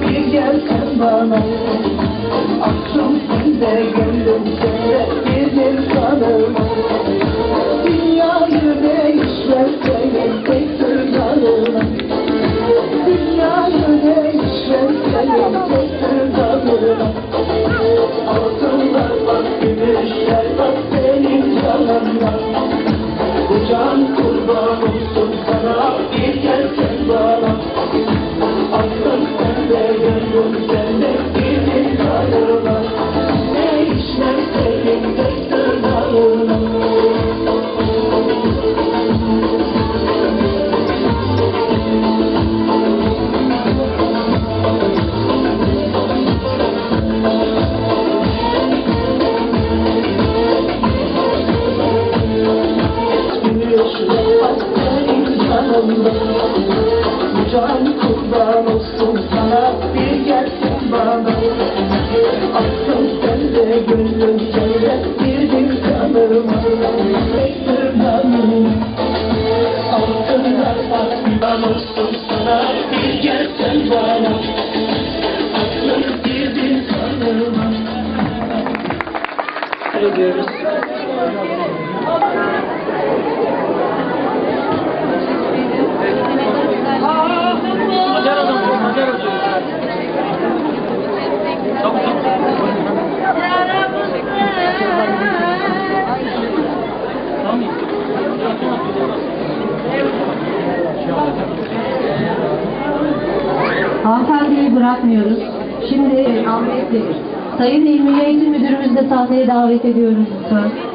Bir gelsen bana. Aklım sende, gönlüm sende Bir kanım Dünyayı değişmez senin tek sırlarına Dünyayı değişmez senin tek sırlarına Altınlar bak, gümüşler bak senin canına Bu can kurban olsun sana. Bir bana Can kurban olsun sana bir gelsin bana Aklım sende, gönlüm sende bir bin kanıma Tek kurban olsun sana bir gelsin bana Aklım bir kanıma Ediyoruz. Hacer adam, Hacer adam. Hanımefendiyi bırakmıyoruz. Şimdi Ahmet. Sayın İl Milli Eğitim Müdürümüzü de sahneye davet ediyoruz lütfen.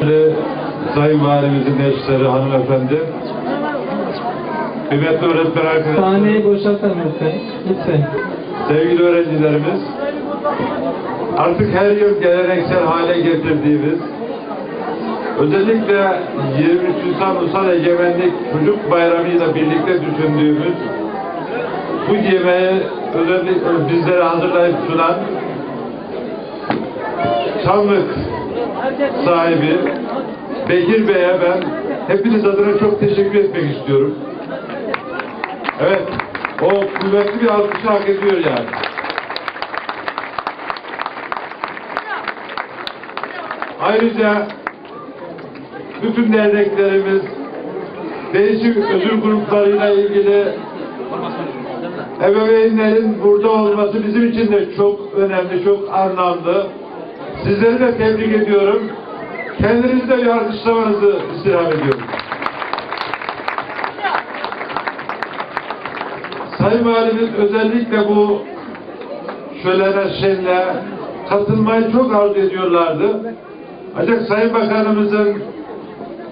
Sevgili Sayın Valimizin eşleri, hanımefendi, kıymetli öğretmen arkadaşlar, Sahneyi boşaltalım lütfen. Lütfen. sevgili öğrencilerimiz, artık her yıl geleneksel hale getirdiğimiz, özellikle 23 Nisan Ulusal Egemenlik Çocuk Bayramı ile birlikte düşündüğümüz bu yemeği özellikle bizlere hazırlayıp sunan Çamlık sahibi Bekir Bey'e ben hepiniz adına çok teşekkür etmek istiyorum. Evet, o kuvvetli bir alkışı hak ediyor yani. Ayrıca bütün derneklerimiz, değişik ödül gruplarıyla ilgili ebeveynlerin burada olması bizim için de çok önemli, çok anlamlı. Sizleri de tebrik ediyorum. Kendinizi de bir alkışlamanızı istirham ediyorum. Sayın Valimiz özellikle bu şölene şenle katılmayı çok arzu ediyorlardı. Ancak Sayın Bakanımızın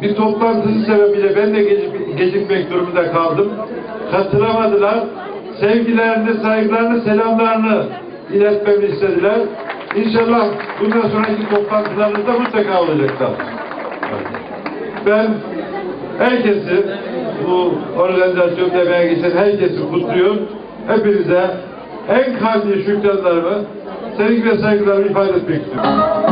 bir toplantısı sebebiyle ben de gecik- gecikmek durumunda kaldım. Katılamadılar. Sevgilerini, saygılarını, selamlarını iletmemi istediler. İnşallah bundan sonraki toplantılarınızda mutlaka olacaklar. Ben herkesi bu organizasyon demeye geçen herkesi kutluyorum. Hepinize en kalbi şükranlarımı, sevgi ve saygılarımı ifade etmek istiyorum.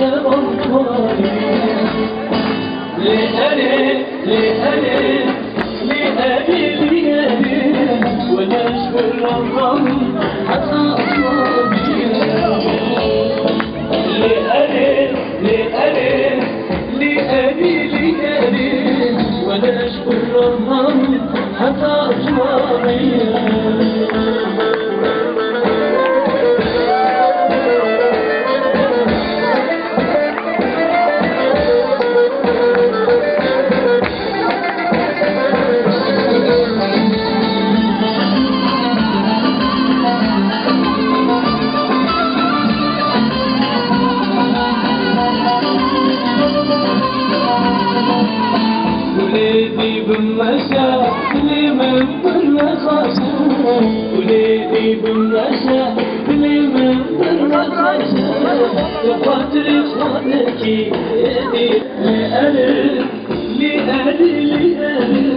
شبان حبيب عسى لمن مرت عسى وقدرك وانك لأهل لأهل لأهل